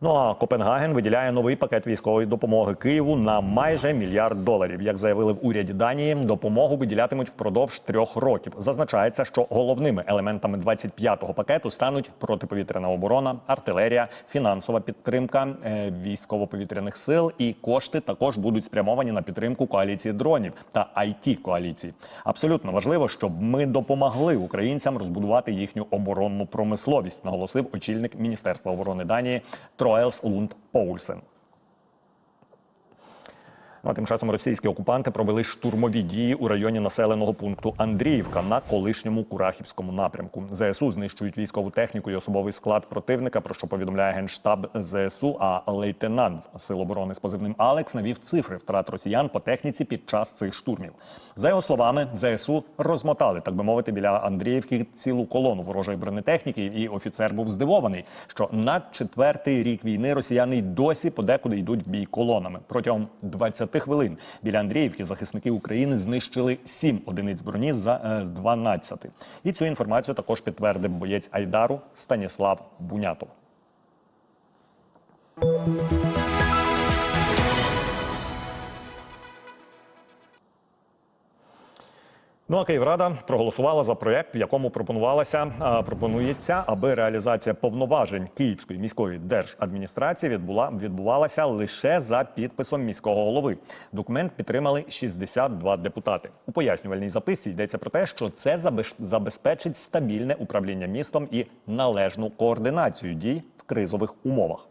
Ну а Копенгаген виділяє новий пакет військової допомоги Києву на майже мільярд доларів. Як заявили в уряді Данії, допомогу виділятимуть впродовж трьох років. Зазначається, що головними елементами 25-го пакету стануть протиповітряна оборона, артилерія, фінансова підтримка е, військово-повітряних сил і кошти також будуть спрямовані на підтримку коаліції дронів та it коаліції. Абсолютно важливо, щоб ми допомогли українцям розбудувати їхню оборонну промисловість, наголосив очільник Міністерства оборони Данії Royals und Poulsen. Ну, а тим часом російські окупанти провели штурмові дії у районі населеного пункту Андріївка на колишньому Курахівському напрямку. ЗСУ знищують військову техніку і особовий склад противника, про що повідомляє генштаб ЗСУ. А лейтенант Сил оборони з позивним Алекс навів цифри втрат росіян по техніці під час цих штурмів. За його словами, ЗСУ розмотали, так би мовити, біля Андріївки цілу колону ворожої бронетехніки. І офіцер був здивований, що на четвертий рік війни росіяни й досі подекуди йдуть в бій колонами протягом 20 хвилин біля Андріївки захисники України знищили 7 одиниць броні за е, 12. І цю інформацію також підтвердив боєць Айдару Станіслав Бунятов. Ну а Київрада проголосувала за проєкт, в якому пропонувалося а, пропонується, аби реалізація повноважень Київської міської держадміністрації відбула відбувалася лише за підписом міського голови. Документ підтримали 62 депутати. У пояснювальній записці йдеться про те, що це забезпечить стабільне управління містом і належну координацію дій в кризових умовах.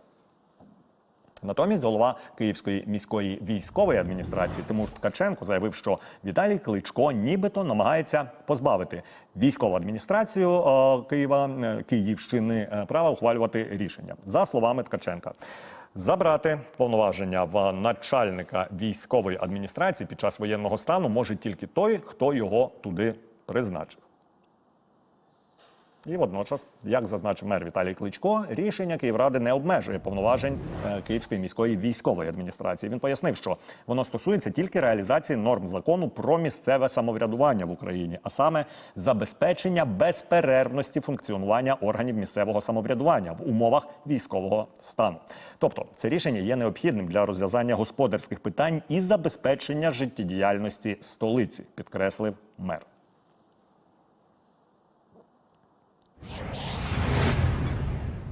Натомість голова Київської міської військової адміністрації Тимур Ткаченко заявив, що Віталій Кличко нібито намагається позбавити військову адміністрацію е, Києва е, Київщини е, права ухвалювати рішення. За словами Ткаченка, забрати повноваження в начальника військової адміністрації під час воєнного стану може тільки той, хто його туди призначив. І водночас, як зазначив мер Віталій Кличко, рішення Київради не обмежує повноважень е, Київської міської військової адміністрації. Він пояснив, що воно стосується тільки реалізації норм закону про місцеве самоврядування в Україні, а саме забезпечення безперервності функціонування органів місцевого самоврядування в умовах військового стану. Тобто, це рішення є необхідним для розв'язання господарських питань і забезпечення життєдіяльності столиці, підкреслив мер.